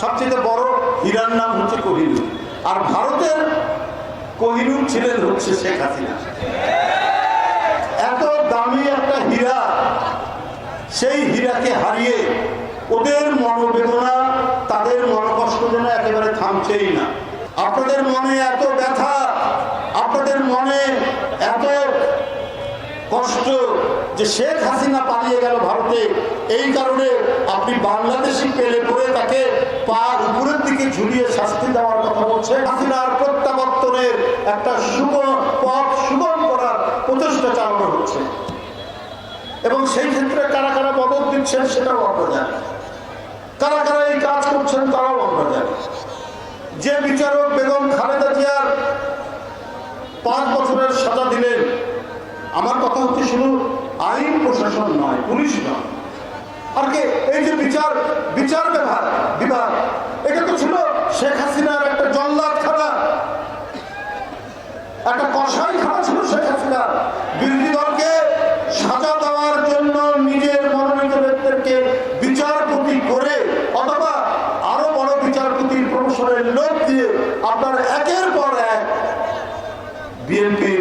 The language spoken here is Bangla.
সবচেয়ে বড় হীরার নাম হচ্ছে কোহিনুর আর ভারতের কোহিনুর ছিলেন হচ্ছে শেখ হাসিনা। এত দামি একটা হীরা, সেই হীরাকে হারিয়ে ওদের মনোবেদনা, তাদের মনোকষ্ট যেন একেবারে থামছেই না। আপনাদের মনে এত ব্যথা, আপনাদের মনে এত কষ্ট যে শেখ হাসিনা পালিয়ে গেল ভারতে, এই কারণে আপনি বাংলাদেশি পেলে তাকে পার উপরের দিকে ঝুলিয়ে শাস্তি দেওয়ার কথা বলছে। হাসিনার প্রত্যাবর্তনের একটা শুভ পথ সুগম করার প্রচেষ্টা চালানো হচ্ছে। এবং সেই ক্ষেত্রে কারা কারা মদত দিচ্ছেন সেটাও আমরা জানি। কারা কারা এই কাজ করছেন তারাও আমরা জানি। যে বিচারক বেগম খালেদা জিয়ার পাঁচ বছরের সাজা দিলেন, আমার কথা হচ্ছে শুধু আইন প্রশাসন নয়, পুলিশ নয়। আর কে? এই যে বিচার বিচার বিভাগ লোক দিয়ে আপনার একের পর এক বিএনপি